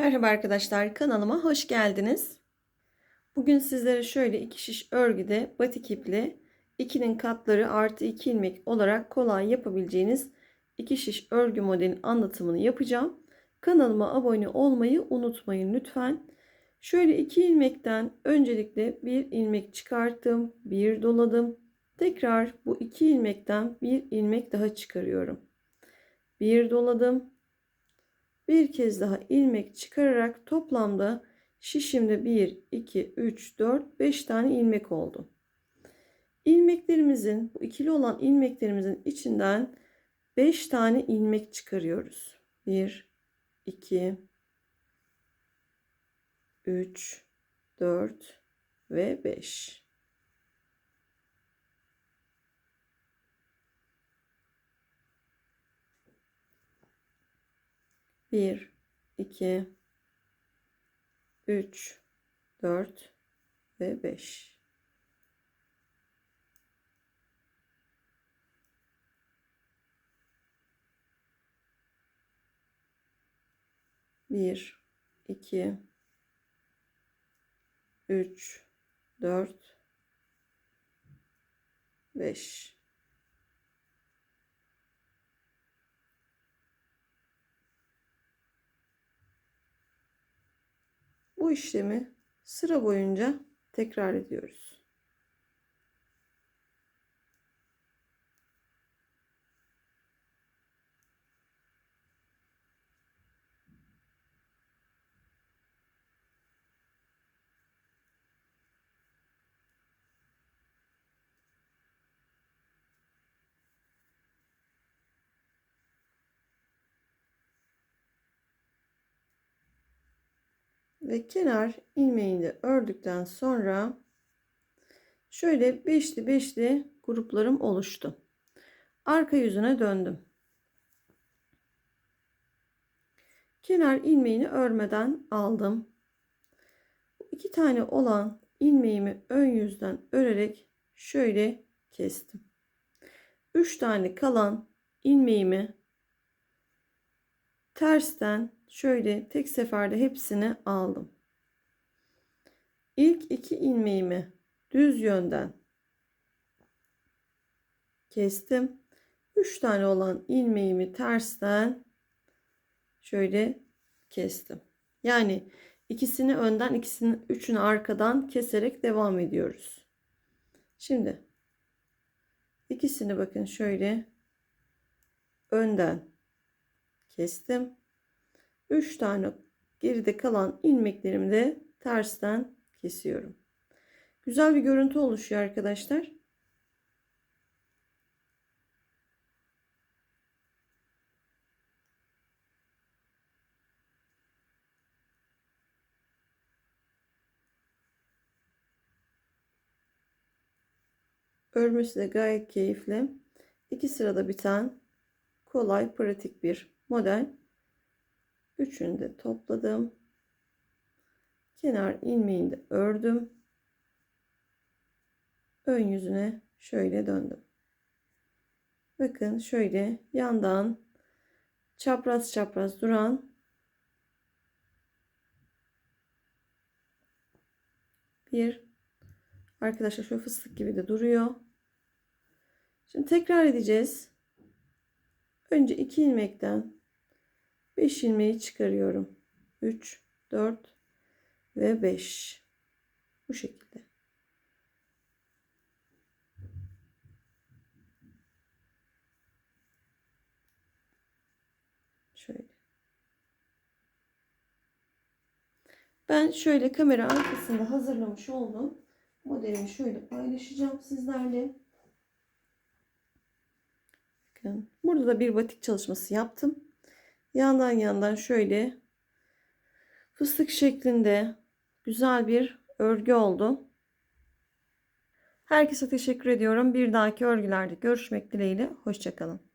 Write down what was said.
Merhaba arkadaşlar kanalıma hoş geldiniz. Bugün sizlere şöyle iki şiş örgüde batik ipli 2'nin katları artı 2 ilmek olarak kolay yapabileceğiniz iki şiş örgü modelin anlatımını yapacağım. Kanalıma abone olmayı unutmayın lütfen. Şöyle 2 ilmekten öncelikle bir ilmek çıkarttım, bir doladım. Tekrar bu 2 ilmekten bir ilmek daha çıkarıyorum. Bir doladım, bir kez daha ilmek çıkararak toplamda şişimde 1 2 3 4 5 tane ilmek oldu. İlmeklerimizin bu ikili olan ilmeklerimizin içinden 5 tane ilmek çıkarıyoruz. 1 2 3 4 ve 5. Bir, iki, üç, dört ve beş. Bir, iki, üç, dört, beş. Bu işlemi sıra boyunca tekrar ediyoruz. Ve kenar ilmeğini ördükten sonra şöyle beşli beşli gruplarım oluştu. Arka yüzüne döndüm. Kenar ilmeğini örmeden aldım. İki tane olan ilmeğimi ön yüzden örerek şöyle kestim. Üç tane kalan ilmeğimi tersten şöyle tek seferde hepsini aldım. İlk iki ilmeğimi düz yönden kestim. Üç tane olan ilmeğimi tersten şöyle kestim. Yani ikisini önden ikisini üçünü arkadan keserek devam ediyoruz. Şimdi ikisini bakın şöyle önden kestim. 3 tane geride kalan ilmeklerimi de tersten kesiyorum. Güzel bir görüntü oluşuyor arkadaşlar. Örmesi de gayet keyifli. İki sırada biten kolay pratik bir model. Üçünü de topladım. Kenar ilmeğini de ördüm. Ön yüzüne şöyle döndüm. Bakın şöyle yandan çapraz çapraz duran bir arkadaşlar şu fıstık gibi de duruyor. Şimdi tekrar edeceğiz. Önce iki ilmekten 5 ilmeği çıkarıyorum. 3, 4 ve 5. Bu şekilde. Şöyle. Ben şöyle kamera arkasında hazırlamış oldum. Modelimi şöyle paylaşacağım sizlerle. Burada da bir batik çalışması yaptım. Yandan yandan şöyle fıstık şeklinde güzel bir örgü oldu. Herkese teşekkür ediyorum. Bir dahaki örgülerde görüşmek dileğiyle. Hoşçakalın.